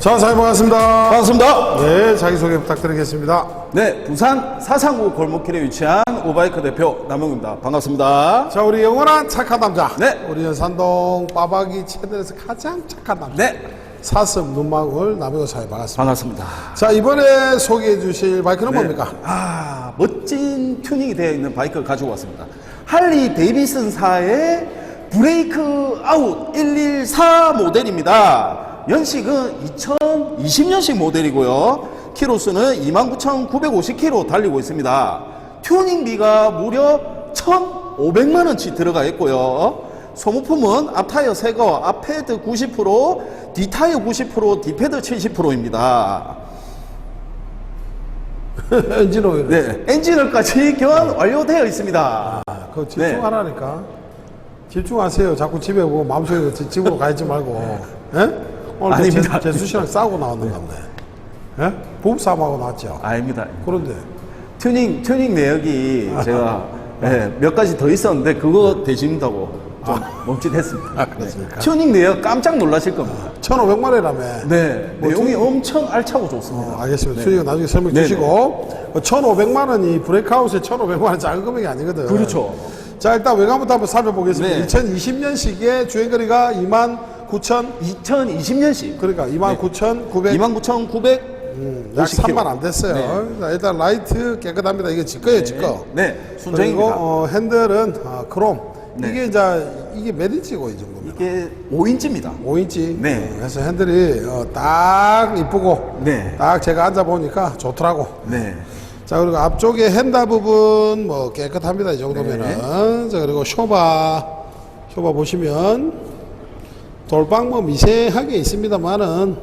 자, 사장님 반갑습니다. 반갑습니다. 네, 자기소개 부탁드리겠습니다. 네, 부산 사상구 골목길에 위치한 오바이크 대표 남영입니다. 반갑습니다. 자, 우리 영원한 착한 남자. 네. 우리 연산동 빠박이 채널에서 가장 착한 남자. 네, 사슴 눈망울 남영호 사장님 반갑습니다. 반갑습니다. 자, 이번에 소개해 주실 바이크는 뭡니까? 아, 멋진 튜닝이 되어 있는 바이크를 가지고 왔습니다. 할리 데이비슨사의 브레이크 아웃 114 모델입니다. 연식은 2020년식 모델이고요. 키로수는 29,950km 달리고 있습니다. 튜닝비가 무려 1,500만 원치 들어가 있고요. 소모품은 앞타이어 새거, 앞패드 90%, 뒷타이어 90%, 뒷패드 70%입니다. 엔진 오일. 네, 엔진을까지 교환 완료되어 있습니다. 그 네. 집중하라니까. 집중하세요. 자꾸 집에 오고 마음속에 지- 집으로 가있지 말고. 예? 오늘 또 아닙니다. 제, 재수 씨랑 싸우고 나왔는 건데. 예? 부부 싸움하고 나왔죠. 아닙니다. 그런데. 튜닝 튜닝 내역이 제가 네, 몇 가지 더 있었는데 그거 대신다고 좀 멈칫했습니다. 아, 그렇습니까? 네. 튜닝 내역 깜짝 놀라실 겁니다. 1,500만 원이라며. 네, 뭐 내용이 튜닝- 엄청 알차고 좋습니다. 어, 알겠습니다. 수익은 나중에 설명 네네. 주시고 1,500만 원이 브레이크아웃에 1,500만 원 작은 금액이 아니거든. 그렇죠. 자 일단 외관부터 한번 살펴보겠습니다. 네. 2020년식의 주행거리가 2만 9천 2020년식 그러니까 2만 9천 900 29,900약50 3만 안 됐어요. 네. 자, 일단 라이트 깨끗합니다. 이게 지 거예요, 지 거. 네, 그리고 순정입니다. 어, 핸들은 어, 크롬. 네. 이게 이제 이게 몇 인치고 이 정도면? 이게 5인치입니다. 5인치. 네. 그래서 핸들이 어, 딱 이쁘고 네. 딱 제가 앉아 보니까 좋더라고. 네. 자 그리고 앞쪽에 핸다 부분 뭐 깨끗합니다 이 정도면은 네. 자 그리고 쇼바 쇼바 보시면 돌방 뭐 미세하게 있습니다만은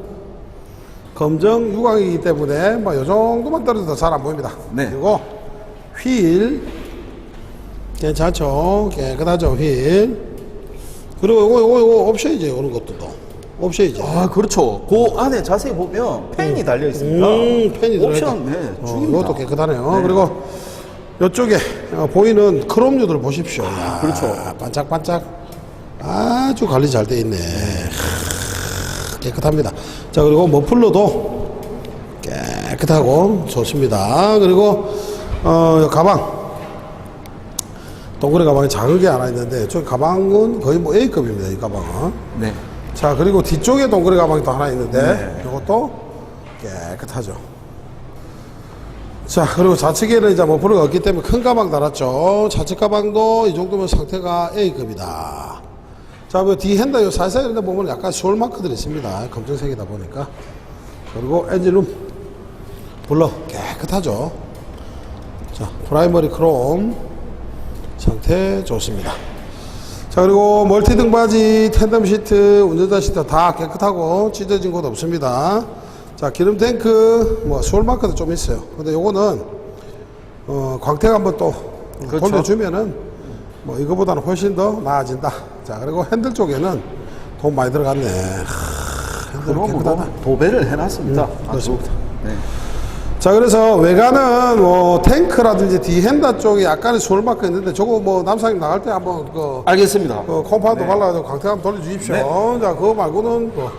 검정 유광이기 때문에 뭐 요 정도만 떨어져도 잘 안 보입니다 네. 그리고 휠 괜찮죠 깨끗하죠 휠 그리고 요거 요거 요거 옵션이죠 요런 것도 또 옵션이죠 아, 그렇죠. 그 안에 자세히 보면 펜이 달려 있습니다. 음, 펜이 들어있다. 옵션, 네, 어, 죽입니다. 이것도 깨끗하네요. 네. 그리고 이쪽에 어, 보이는 크롬류들 보십시오. 야, 그렇죠. 반짝반짝 아주 관리 잘 돼 있네. 하, 깨끗합니다. 자 그리고 머플러도 깨끗하고 좋습니다. 그리고 어, 요 가방 동그란 가방이 작은 게 하나 있는데 저 가방은 거의 뭐 A급입니다. 이 가방은. 네. 자 그리고 뒤쪽에 동그란 가방이 또 하나 있는데 네. 이것도 깨끗하죠 자 그리고 좌측에는 이제 머플러가 없기 때문에 큰 가방 달았죠 좌측 가방도 이 정도면 상태가 A급이다 자 그뒤 핸들 요 살살 이런 데 보면 약간 수월 마크들이 있습니다 검정색이다 보니까 그리고 엔진룸 블러 깨끗하죠 자 프라이머리 크롬 상태 좋습니다 자 그리고 멀티 등받이, 텐덤 시트, 운전자 시트 다 깨끗하고 찢어진 곳 없습니다. 자 기름 탱크 뭐 수월 마크도 좀 있어요. 근데 요거는 어 광택 한번 또 그렇죠. 돌려주면은 뭐 이거보다는 훨씬 더 나아진다. 자 그리고 핸들 쪽에는 돈 많이 들어갔네. 하, 핸들 깨끗하다. 뭐 도배를 해놨습니다. 음. 그렇습니다. 네. 자 그래서 외관은 뭐 탱크라든지 뒤핸다 쪽에 약간의 수월 마크 있는데 저거 뭐 남상님 나갈 때 한번 그 알겠습니다. 그 콤파운드 네. 발라가지고 강태 한번 돌려주십시오. 네. 자, 그거 말고는 뭐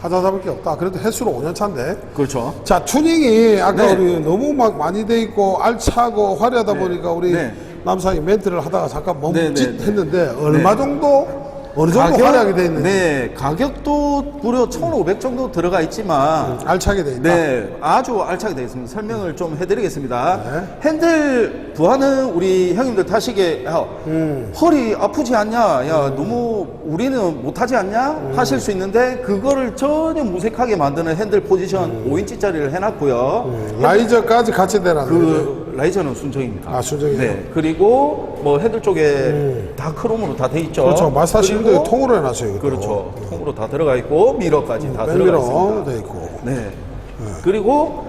하자 잡을 게 없다. 그래도 횟수로 5년 차인데. 그렇죠. 자, 튜닝이 아까 네. 우리 너무 막 많이 돼 있고 알차고 화려하다 보니까 우리 네. 남상이 멘트를 하다가 잠깐 네, 멈칫 네, 네. 했는데 얼마 네. 정도 어느 정도 화려하게 돼 있는지 네, 가격도 무려 1,500 정도 들어가 있지만 알차게 돼 있다. 네, 아주 알차게 되어 있습니다. 설명을 좀 해드리겠습니다. 네. 핸들 부하는 우리 형님들 타시게 야, 음. 허리 아프지 않냐? 야, 너무 우리는 못하지 않냐? 음. 하실 수 있는데 그거를 전혀 무색하게 만드는 핸들 포지션 5인치짜리를 해놨고요. 음. 라이저까지 같이 되라는 그 라이저는 순정입니다. 아, 순정이에요? 네, 그리고 뭐 핸들 쪽에 다 크롬으로 다 돼 있죠. 그렇죠. 마사지도 그리고 통으로 해놨어요. 이것도. 그렇죠. 통으로 다 들어가 있고 미러까지 다 들어가 백미러 있습니다. 돼 있고. 네. 그리고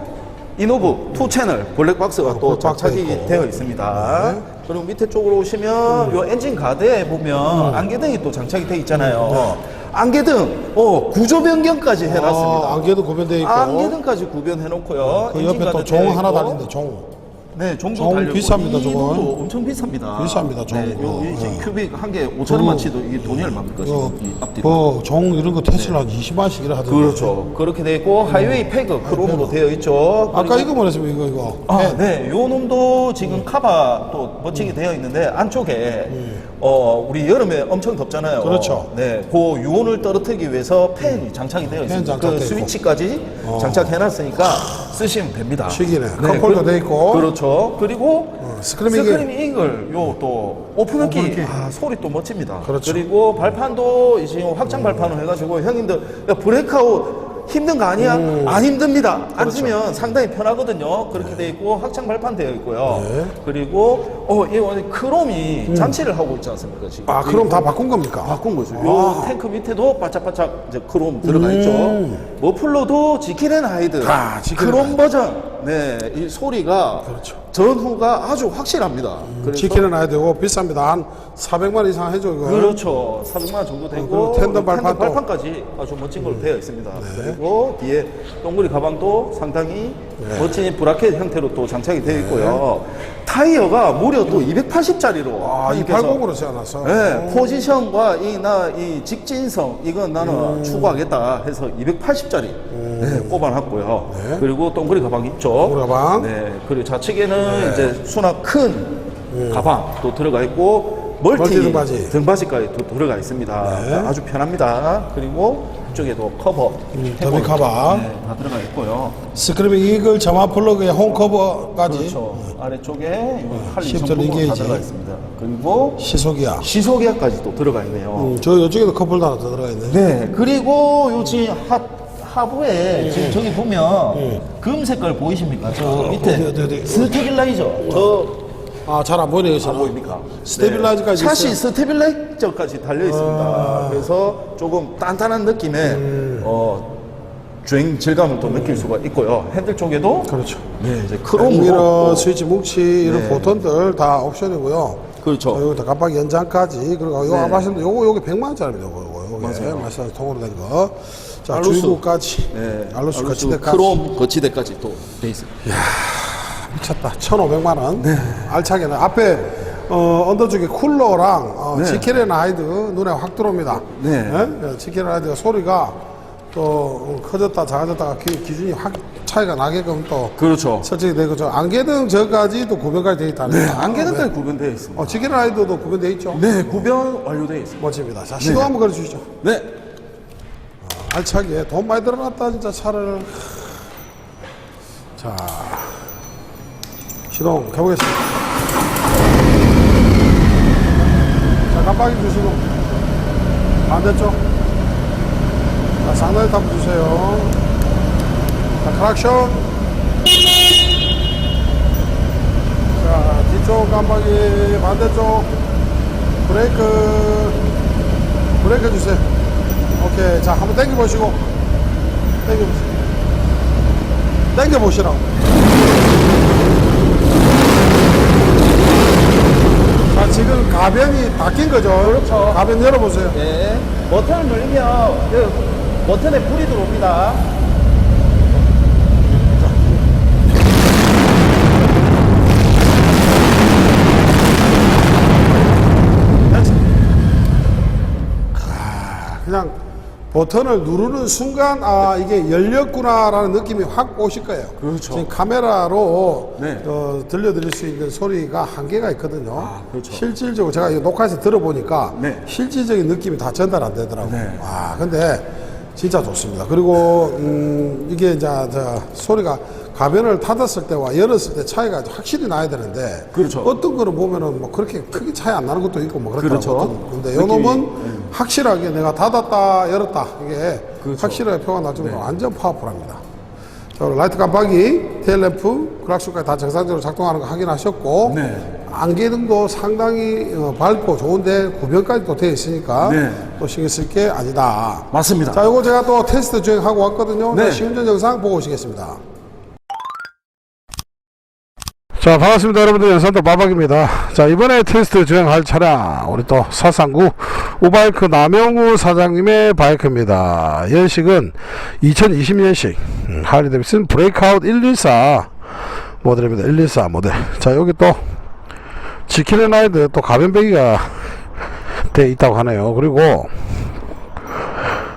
이노브 투 채널 블랙박스가 또 블랙박스 장착이 있고. 되어 있습니다. 그리고 밑에 쪽으로 오시면 요 엔진 가드에 보면 안개등이 또 장착이 되어 있잖아요. 안개등 어 구조 변경까지 해놨습니다. 아, 안개도 구변돼 있고. 안개등까지 구변해 놓고요. 그 옆에 또종 하나 달린데 종. 네, 종도 종 달려 비쌉니다, 저거. 이것도 엄청 비쌉니다. 비쌉니다, 종. 네, 요 어, 이제 어. 큐빅 한 개 5천 원만 치도 이게 돈이 얼마입니까 어, 지금 이 앞뒤로? 뭐, 종 이런 거 테슬라 한 20만씩 이라 하던데. 그렇죠. 그렇게 돼 있고 하이웨이 패그 크롬으로 되어 있죠. 아까 그리고- 이거 뭐랬으면 이거, 이거. 아, 네. 요 놈도 지금 카바 또 멋지게 되어 있는데 안쪽에 어, 우리 여름에 엄청 덥잖아요. 그렇죠. 네. 그 유온을 떨어뜨리기 위해서 팬이 장착이 되어 있습니다. 장착돼 그 있고. 스위치까지 장착해 놨으니까 쓰시면 됩니다. 시기네. 컵홀더 돼 있고. 그렇죠. 그리고 어, 이글. 스크리밍 이글 요 또 오픈키 오픈키. 아, 소리 또 멋집니다. 그렇죠. 리고 발판도 이제 지금 확장 발판을 해가지고 형님들 야, 브레이크아웃 힘든 거 아니야? 안 힘듭니다. 그렇죠. 앉으면 상당히 편하거든요. 그렇게 돼 있고 확장 발판 되어 있고요. 네. 그리고 어, 이 오늘 크롬이 잔치를 하고 있지 않습니까 지금? 아, 그럼 다 바꾼 겁니까? 바꾼 거죠. 요 탱크 밑에도 바짝바짝 이제 크롬 들어가 있죠. 머플러도 지킬앤 하이드 음. 아, 지킬 앤 크롬 하이드. 버전. 네, 이 소리가 그렇죠. 음, 전후가 아주 확실합니다. 지키는 아야 되고 비쌉니다. 한 400만 이상 해줘, 이거. 그렇죠. 400만 원 정도 되고 그리고 텐덤 발판도. 발판까지 아주 멋진 걸로 되어 있습니다. 그리고 뒤에 동그리 가방도 상당히 멋진 브라켓 형태로 또 장착이 되어 있고요. 타이어가 무려 또 280짜리로 아, 이 80으로 세워놨어. 네, 포지션과 이 나 이 직진성 이건 나는 음. 추구하겠다 해서 280짜리 네, 꼽아놨고요. 그리고 동그리 가방 있죠. 동그리 가방. 네, 그리고 좌측에는 이제 수납 큰 가방 또 들어가 있고 멀티, 멀티 등받이. 등받이까지 또 들어가 있습니다. 네. 아주 편합니다. 그리고 이 쪽에도 커버, 음, 더비 커버. 네, 다 들어가 있고요. 스크리밍 이글 점화 플러그의 홈 커버까지. 그렇죠. 아래쪽에 시프트 다 링게이지. 들어가 있습니다. 그리고 시속이야. 시소기아까지 또 들어가 있네요. 음, 저 이쪽에도 커플도 하나 더 들어가 있네. 네, 그리고 요 지금 하, 하부에 지금 저기 보면 금 색 깔 보이십니까? 저 어, 밑에 어디, 어디, 어디. 스테빌라이저. 저 아, 잘 안 보이네, 여기서. 안 보입니까? 스테빌라이저까지 네. 있어요? 스테빌라이저까지 달려 있습니다. 아. 그래서 조금 단단한 느낌의 음. 어, 주행 질감을 또 느낄 수가 있고요. 핸들 쪽에도 그렇죠. 네, 이제 크롬으로 미러, 스위치, 뭉치, 이런 네. 버튼들 다 옵션이고요. 그렇죠. 어, 여기다 깜빡이 연장까지. 그리고 요거 네. 아마시는 요거, 요게 100만 원짜리입니다. 요거, 요거. 요게. 맞아요. 마사지 통으로 된 거. 자, 알루스. 주유구까지. 네, 알루스 알루스 거치대까지. 크롬 거치대까지 또 돼 있습니다. 미쳤다. 1,500만원. 알차게는. 앞에, 어, 언더 쪽에 쿨러랑, 어, 네. 지킬앤 하이드 눈에 확 들어옵니다. 네. 예? 지킬앤 하이드가 소리가 또 어, 커졌다, 작아졌다가 기, 기준이 확 차이가 나게끔 또 그렇죠. 설정이 되고, 저 안개등 저까지 도 구변까지 되어 있다는 네, 거. 안개등까지 구변되어 있습니다. 어, 지킬앤 하이드도 구변되어 있죠? 네, 구변 완료되어 있습니다. 멋집니다. 자, 시도 한번 걸어 주시죠. 네, 알차게. 돈 많이 들어놨다, 진짜 차를. 자, 시동 켜보겠습니다. 자, 깜빡이 주시고. 반대쪽. 자, 상단에 타보주세요. 자, 크락션. 자, 뒤쪽 깜빡이, 반대쪽. 브레이크. 브레이크 주세요. 오케이. 자, 한번 당겨 보시고. 당겨 보세요. 당겨 보시라고. 지금 가변이 닦인 거죠? 그렇죠. 가변 열어보세요. 네. 버튼을 누르면 그 버튼에 불이 들어옵니다. 그냥 버튼을 누르는 순간, 아, 이게 열렸구나라는 느낌이 확 오실 거예요. 그렇죠. 지금 카메라로 네. 어, 들려드릴 수 있는 소리가 한계가 있거든요. 그렇죠. 실질적으로 제가 이거 녹화해서 들어보니까 네. 실질적인 느낌이 다 전달 안 되더라고요. 네. 아, 근데 진짜 좋습니다. 그리고, 음, 이게 이제 저 소리가 가변을 닫았을 때와 열었을 때 차이가 확실히 나야 되는데. 그렇죠. 어떤 거는 보면은 뭐 그렇게 크게 차이 안 나는 것도 있고 뭐 그렇더라고요. 그렇죠. 근데 네. 요 놈은 확실하게 내가 닫았다, 열었다. 이게 그렇죠. 확실하게 표가 날 정도로 완전 파워풀합니다. 자, 라이트 깜빡이, 테일 램프, 크락슈까지 다 정상적으로 작동하는 거 확인하셨고, 네. 안개등도 상당히 어, 밝고 좋은데 구변까지 또 되어 있으니까 네. 또 신경 쓸 게 아니다. 맞습니다. 자, 이거 제가 또 테스트 주행하고 왔거든요. 네. 네. 시운전 영상 보고 오시겠습니다. 자, 반갑습니다. 여러분들. 연산도 마박입니다. 자, 이번에 테스트 주행할 차량, 우리 또 사상구 우바이크 남영우 사장님의 바이크입니다. 연식은 2020년식, 음, 하리데비슨 브레이크아웃 114, 모델입니다. 114 모델. 자, 여기 또, 지키는 아이들 또 가변배기가 돼 있다고 하네요. 그리고,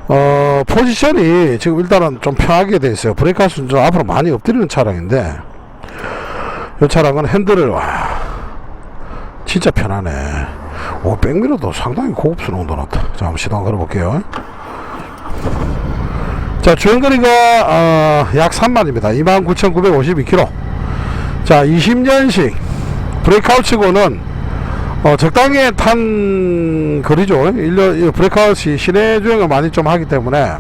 어, 포지션이 지금 일단은 좀 편하게 돼 있어요. 브레이크하우스는 좀 앞으로 많이 엎드리는 차량인데, 이 차량은 핸들을, 와, 진짜 편하네. 오, 백미러도 상당히 고급스러운 도 나왔다. 자, 한번 시동 걸어볼게요. 자, 주행거리가, 어, 약 3만입니다. 29,952km. 자, 20년식 브레이크아웃치고는 어, 적당히 탄 거리죠. 1년, 브레이크아웃이 시내 주행을 많이 좀 하기 때문에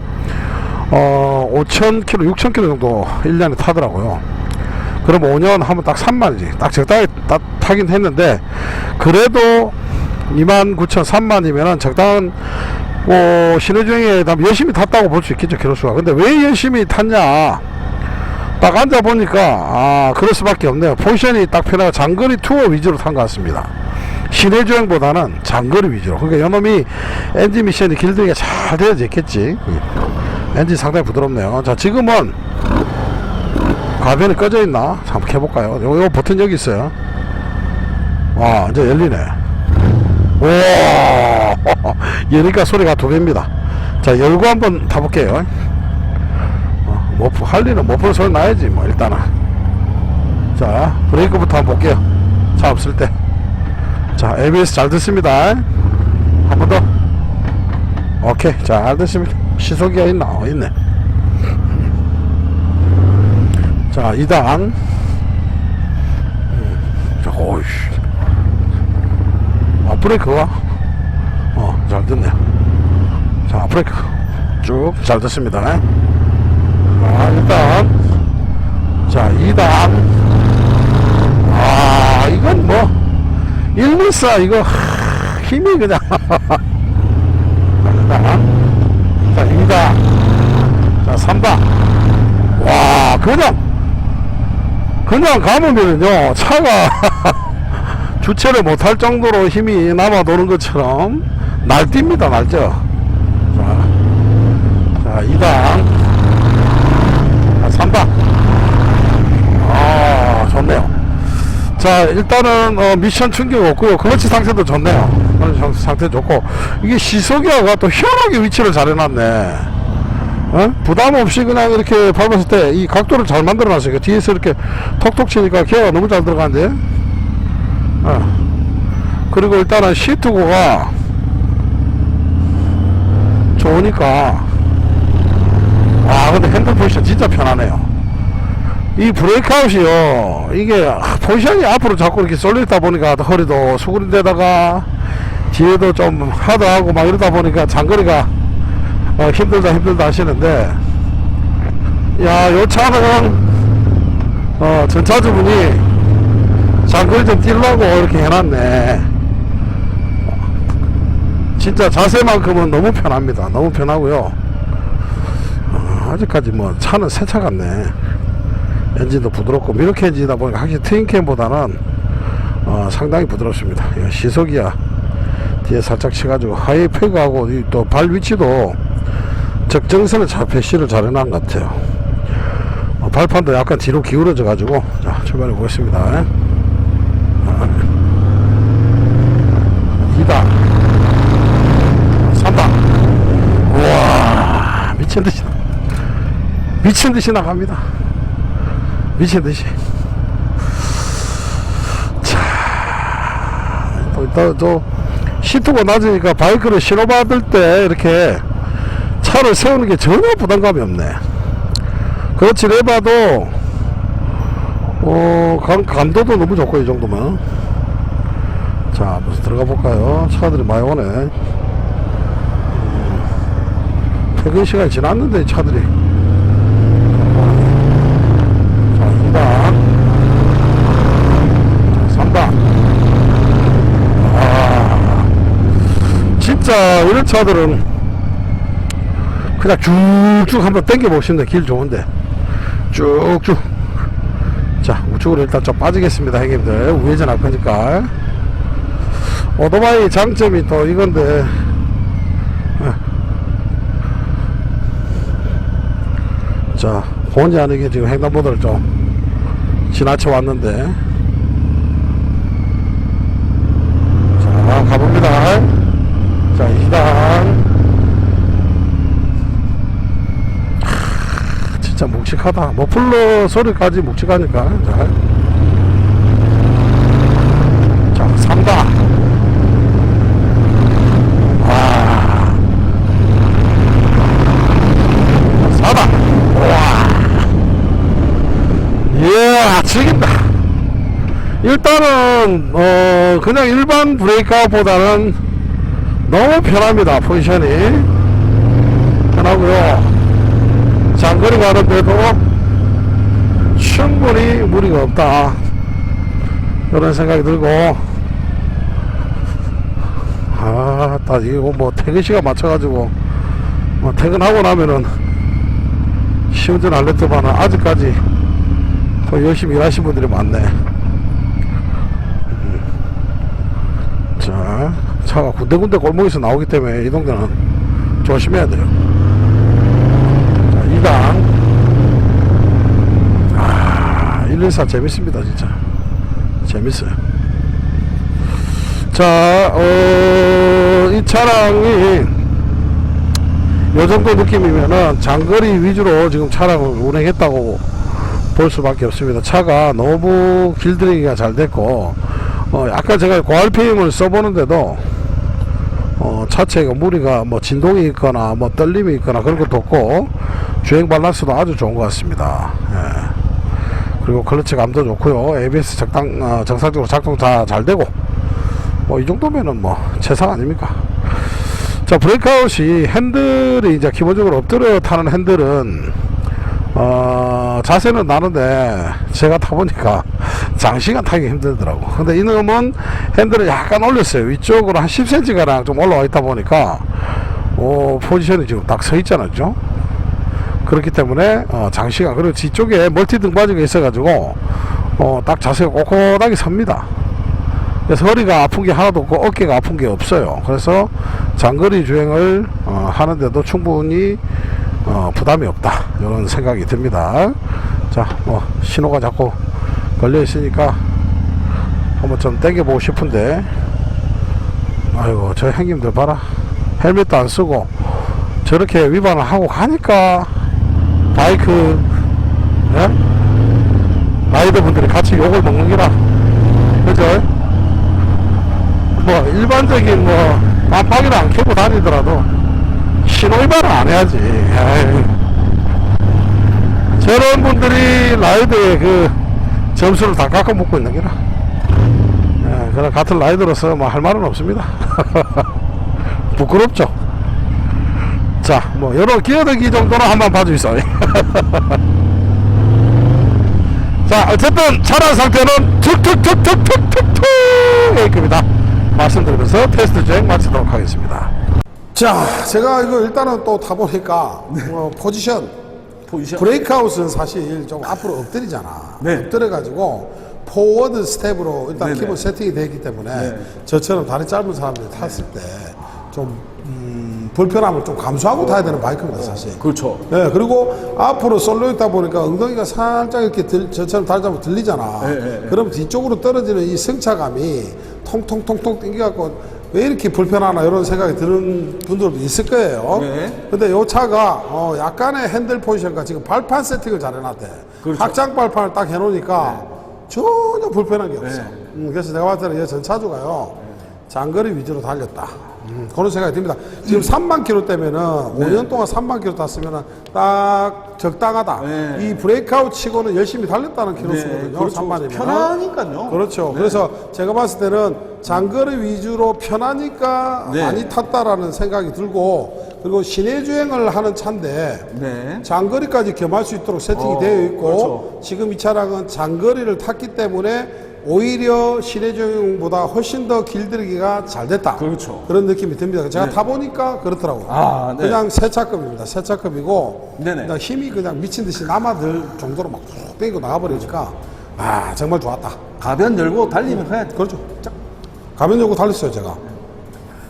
어, 5,000km, 6,000km 정도 1년에 타더라고요. 그럼 5년 하면 딱 3만이지. 딱 적당히 딱 타긴 했는데 그래도 29,000, 3만이면은 적당한 뭐다 열심히 탔다고 볼 수 있겠죠, 키로수가. 근데 왜 열심히 탔냐? 딱 앉아 보니까 아 그럴 수밖에 없네요. 포지션이 딱 편하고 장거리 투어 위주로 탄 것 같습니다. 시내 주행보다는 장거리 위주로. 그러니까 이놈이 엔진 미션이 길들이가 잘 되어져 있겠지. 음. 엔진 상당히 부드럽네요. 자 지금은 가변이 꺼져 있나? 한번 해볼까요? 요, 요 버튼 여기 있어요. 와 이제 열리네. 오 여니까 소리가 두 배입니다. 자 열고 한번 타볼게요. 어, 모프 할리는 모프 소리 나야지 뭐 일단은 자 브레이크부터 한번 볼게요 차 없을 때 자 ABS 잘 듣습니다 한 번 더 오케이 잘 듣습니다 시소기가 있나 어, 있네 자 2단 음, 자 오이씨. 아 브레이크가? 어잘 듣네요 자 브레이크. 쭉잘 듣습니다. 자, 일단, 자, 2단. 아, 이건 뭐, 114, 이거, 하, 힘이 그냥. 자, 2단. 자, 3단. 와, 그냥, 그냥 감으면요, 차가 주체를 못할 정도로 힘이 남아 도는 것처럼 날뜁니다, 날죠. 자, 자, 2단. 아, 3번. 아, 좋네요. 자, 일단은, 어, 미션 충격 없고요. 클러치 상태도 좋네요. 상태 좋고. 이게 시소기아가 또 희한하게 위치를 잘 해놨네. 어? 부담 없이 그냥 이렇게 밟았을 때 이 각도를 잘 만들어 놨어요. 뒤에서 이렇게 톡톡 치니까 기어가 너무 잘 들어가는데. 어. 그리고 일단은 시트고가 좋으니까 아 근데 핸들 포지션 진짜 편하네요 이 브레이크아웃이요 이게 아, 포지션이 앞으로 자꾸 이렇게 쏠리다 보니까 허리도 수그린데다가 뒤에도 좀 하드하고 막 이러다 보니까 장거리가 어, 힘들다 힘들다 하시는데. 야 요 차는 어, 전차주분이 장거리 좀 뛰려고 이렇게 해놨네. 진짜 자세만큼은 너무 편합니다. 너무 편하고요. 아직까지 뭐 차는 새 차 같네. 엔진도 부드럽고 미러키 엔진이다 보니까 확실히 트윈캠보다는 어, 상당히 부드럽습니다. 시속이야. 뒤에 살짝 치가지고 하이 패그하고 또 발 위치도 적정선에 잘 배시를 잘 해놓은 것 같아요. 어, 발판도 약간 뒤로 기울어져 가지고 자 출발해 보겠습니다. 아, 2단 3단 우와 미친 듯이 미친 듯이 나갑니다. 미친 듯이. 자, 또, 또, 또, 시트가 낮으니까 바이크를 신호받을 때 이렇게 차를 세우는 게 전혀 부담감이 없네. 그렇지, 해봐도, 어, 감, 감도도 너무 좋고, 이 정도면. 자, 한번 들어가 볼까요? 차들이 많이 오네. 음, 퇴근 시간이 지났는데, 차들이. 자, 2번. 자, 3번. 아, 진짜 이런 차들은 그냥 쭉쭉 한번 당겨 보시면 길 좋은데. 쭉쭉. 자, 우측으로 일단 좀 빠지겠습니다, 형님들. 우회전 할 거니까. 오토바이 장점이 또 이건데. 자, 본의 아니게 지금 횡단보도를 좀 지나쳐 왔는데 자 가봅니다 자 2단 진짜 묵직하다. 머플러 소리까지 묵직하니까. 자, 자 3단 사다. 와. 즐긴다. 일단은 어 그냥 일반 브레이크아웃보다는 너무 편합니다 포지션이. 편하고요 장거리 가는데도 충분히 무리가 없다 이런 생각이 들고 아딱 이거 뭐 퇴근 시간 맞춰가지고 뭐 퇴근하고 나면은 시운전 안 했더만은 아직까지 더 열심히 일하신 분들이 많네. 음. 자, 차가 군데군데 골목에서 나오기 때문에 이 동네는 조심해야 돼요. 자, 2단. 아, 114 재밌습니다, 진짜. 재밌어요. 자, 어, 이 차량이 요 정도 느낌이면은 장거리 위주로 지금 차량을 운행했다고 볼 수밖에 없습니다. 차가 너무 길들이기가 잘 됐고, 어, 아까 제가 고RPM을 써보는데도, 어, 차체가 무리가 뭐 진동이 있거나 뭐 떨림이 있거나 그런 것도 없고, 주행 밸런스도 아주 좋은 것 같습니다. 예. 그리고 클러치 감도 좋고요. ABS 적당, 어, 정상적으로 작동 다 잘 되고, 뭐 이 정도면은 뭐 최상 아닙니까? 자 브레이크아웃이 핸들이 이제 기본적으로 엎드려 타는 핸들은 어 자세는 나는데 제가 타보니까 장시간 타기 힘들더라고 근데 이놈은 핸들을 약간 올렸어요 위쪽으로 한 10cm 가량 좀 올라와 있다 보니까 오 포지션이 지금 딱 서 있잖아요 그죠? 그렇기 때문에 어, 장시간 그리고 뒤쪽에 멀티 등받이가 있어 가지고 어, 딱 자세가 꼿꼿하게 섭니다 그래서 허리가 아픈 게 하나도 없고 어깨가 아픈 게 없어요. 그래서 장거리 주행을 어, 하는데도 충분히 어, 부담이 없다. 이런 생각이 듭니다. 자, 뭐 신호가 자꾸 걸려 있으니까 한번 좀 당겨 보고 싶은데, 아이고 저 형님들 봐라. 헬멧도 안 쓰고 저렇게 위반을 하고 가니까 바이크 예? 라이더 분들이 같이 욕을 먹는 기라. 그죠? 뭐 일반적인 뭐 깜빡이를 안 켜고 다니더라도 신호위반을 안 해야지. 저런 분들이 라이드의 그 점수를 다 깎아 먹고 있는 게라. 예, 그런 같은 라이더로서 뭐 할 말은 없습니다. 부끄럽죠? 자뭐 여러 기어들기 정도는 한번 봐주이소 자 어쨌든 차량 상태는 툭툭툭툭툭툭툭! A급이다. 말씀드리면서 테스트 주행 마치도록 하겠습니다. 자 제가 이거 일단은 또 타보니까 어, 포지션 포지션. 브레이크아웃은 사실 좀 앞으로 엎드리잖아 네. 엎드려가지고 포워드 스텝으로 일단 네네. 기본 세팅이 되어 있기 때문에 네. 저처럼 다리 짧은 사람들이 탔을 때좀 음, 불편함을 좀 감수하고 타야 되는 바이크입니다 사실 그렇죠. 네, 그리고 앞으로 쏠려 있다 보니까 엉덩이가 살짝 이렇게 들, 저처럼 다리 잡고 들리잖아. 네, 네, 네. 그럼 뒤쪽으로 떨어지는 이 승차감이 통통통통 땡겨갖고 왜 이렇게 불편하나 이런 생각이 드는 분들도 있을 거예요. 네. 근데 이 차가 어, 약간의 핸들 포지션과 지금 발판 세팅을 잘 해놨대. 그렇죠. 확장 발판을 딱 해놓으니까 전혀 불편한 게 없어. 네. 음, 그래서 내가 봤을 때는 이 전차주가요. 장거리 위주로 달렸다. 음, 그런 생각이 듭니다. 지금 3만 킬로 때면은 5년 동안 3만 킬로 탔으면은 딱 적당하다. 네. 이 브레이크아웃 치고는 열심히 달렸다는 킬로수거든요. 그렇죠. 3만이면. 편하니까요. 그렇죠. 그래서 제가 봤을 때는 장거리 위주로 편하니까 네. 많이 탔다라는 생각이 들고 그리고 시내 주행을 하는 차인데 네. 장거리까지 겸할 수 있도록 세팅이 어, 되어 있고 그렇죠. 지금 이 차량은 장거리를 탔기 때문에 오히려 시내 주행보다 훨씬 더 길들이기가 잘 됐다. 그렇죠. 런 느낌이 듭니다. 제가 타보니까 그렇더라고요. 아, 네. 그냥 세차급입니다. 세차급이고 네네. 그냥 힘이 그냥 미친 듯이 남아들 정도로 막쭉 땡기고 나가버리니까 아 정말 좋았다. 가변 열고 달리면 그냥 그렇죠. 짝. 가면 열고 달렸어요 제가.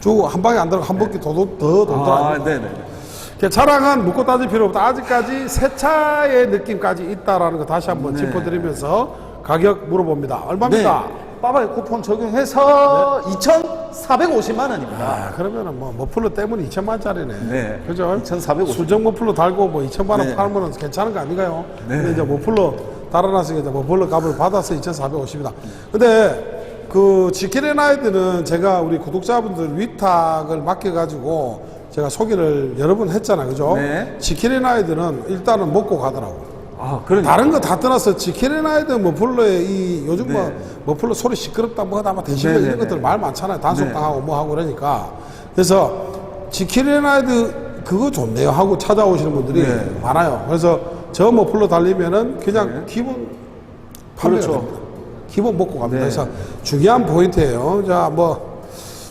쭉 한 방에 안 들어가 한 바퀴 더, 도- 더 돌더라고요. 아, 네네. 그 차량은 묻고 따질 필요 없다. 아직까지 새 차의 느낌까지 있다라는 거 다시 한번 짚어드리면서 가격 물어봅니다. 얼마입니까? 네. 빠바이 쿠폰 적용해서 2,450만 원입니다. 아, 그러면은 뭐 머플러 때문에 2천만짜리네. 네. 그죠? 2,450. 수정 머플러 달고 뭐 2천만 원 네. 팔면 괜찮은 거 아닌가요? 근데 이제 머플러 달아놨으니까 이제 머플러 값을 받아서 2,450이다. 근데 그 지킬의 나이드는 제가 우리 구독자분들 위탁을 맡겨가지고 제가 소개를 여러 번 했잖아요. 그죠? 네. 지킬의 나이드는 일단은 먹고 가더라고. 아, 그러니까. 다른 거 다 떠나서 지킬의나이드 머플러의 이 요즘 뭐 네. 머플러 소리 시끄럽다 뭐하다 뭐 대시벨 네, 이런 네, 것들 네. 말 많잖아요 단속당하고 뭐 하고 그러니까 그래서 지킬의나이드 그거 좋네요 하고 찾아오시는 분들이 네. 많아요 그래서 저 머플러 달리면은 그냥 기본 판매가 그렇죠. 됩니다 기본 먹고 갑니다 네. 그래서 중요한 포인트예요 자 뭐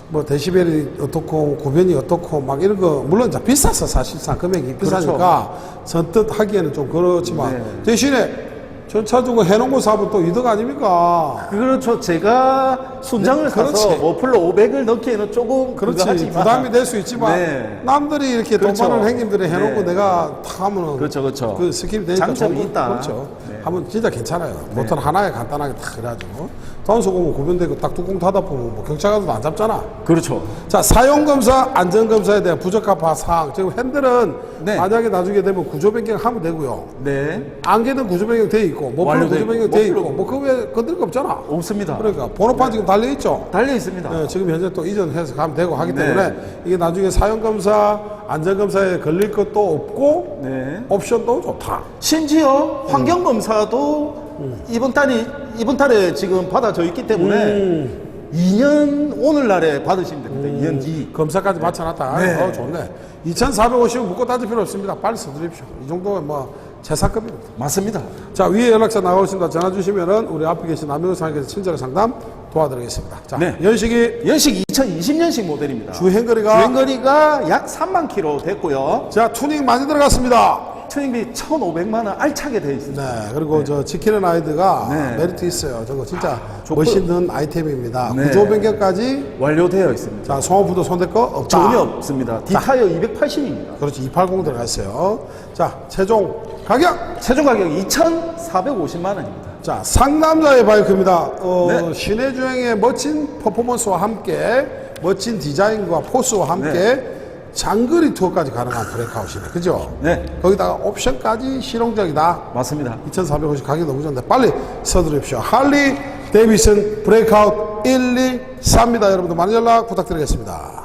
뭐 데시벨이 어떻고 구변이 어떻고 막 이런 거 물론 이제 비싸서 사실상 금액이 비싸니까 선뜻 하기에는 좀 그렇지만 네. 대신에 전차주고 해놓은 거 사면 또 이득 아닙니까? 그렇죠. 제가 순장을 네. 사서 머플러 500을 넣기에는 조금 그렇지 하지만 부담이 될 수 있지만 네. 남들이 이렇게 그렇죠. 돈 많은 행님들이 해놓고 네. 내가 탁 하면은 그렇죠, 그렇죠. 그 스킵이 되니까 장점이 있다. 그렇죠. 네. 하면 진짜 괜찮아요. 모터 하나에 간단하게 딱 그래가지고 단속 오면 구변되고 딱 뚜껑 닫아 보면 뭐 경찰 가도 안 잡잖아. 그렇죠. 자 사용 검사, 안전 검사에 대한 부적합한 사항. 지금 핸들은 네. 만약에 나중에 되면 구조 변경하면 되고요. 네. 안개는 구조 변경 돼 있고, 완료돼 구조 변경 있고, 돼 있고, 모플러 뭐그 외에 건들 거 없잖아. 없습니다. 그러니까 번호판 지금 달려 있죠. 달려 있습니다. 네, 지금 현재 또 이전해서 가면 되고 하기 네. 때문에 이게 나중에 사용 검사, 안전 검사에 걸릴 것도 없고 네. 옵션도 좋다. 심지어 환경 검사도 이번 달이 이번 달에 지금 받아져 있기 때문에 2년 오늘날에 받으시면 됩니다. 2년 뒤. 검사까지 맞춰놨다. 네. 어, 좋네. 2,450원 묻고 따질 필요 없습니다. 빨리 써드립시오. 이 정도면 뭐 최상급입니다. 맞습니다. 자 위에 연락처 나오신다 전화 주시면은 우리 앞에 계신 남영상에서 친절한 상담 도와드리겠습니다. 자 네. 연식이 연식 2020년식 모델입니다. 주행거리가 주행거리가 약 3만 킬로 됐고요. 자 투닝 많이 들어갔습니다. 트닝비 1,500만 원 알차게 되어 있습니다. 네 그리고 저 지키는 아이드가 네. 메리트 있어요. 저거 진짜 좋고- 멋있는 아이템입니다. 네. 구조 변경까지 완료되어 있습니다. 자 송호부도 손댈 거 없다. 전혀 없습니다. 디타이어 280입니다. 그렇지 280 들어가 있어요. 자 최종 가격 최종 가격 2,450만 원입니다. 자 상남자의 바이크입니다. 어, 네. 시내 주행의 멋진 퍼포먼스와 함께 멋진 디자인과 포스와 함께 장거리 투어까지 가능한 브레이크아웃이네. 그죠? 네. 거기다가 옵션까지 실용적이다. 맞습니다. 2,450 가격이 너무 좋은데 빨리 서두릅시오. 할리 데이비슨 브레이크아웃 1, 2, 3입니다. 여러분들 많은 연락 부탁드리겠습니다.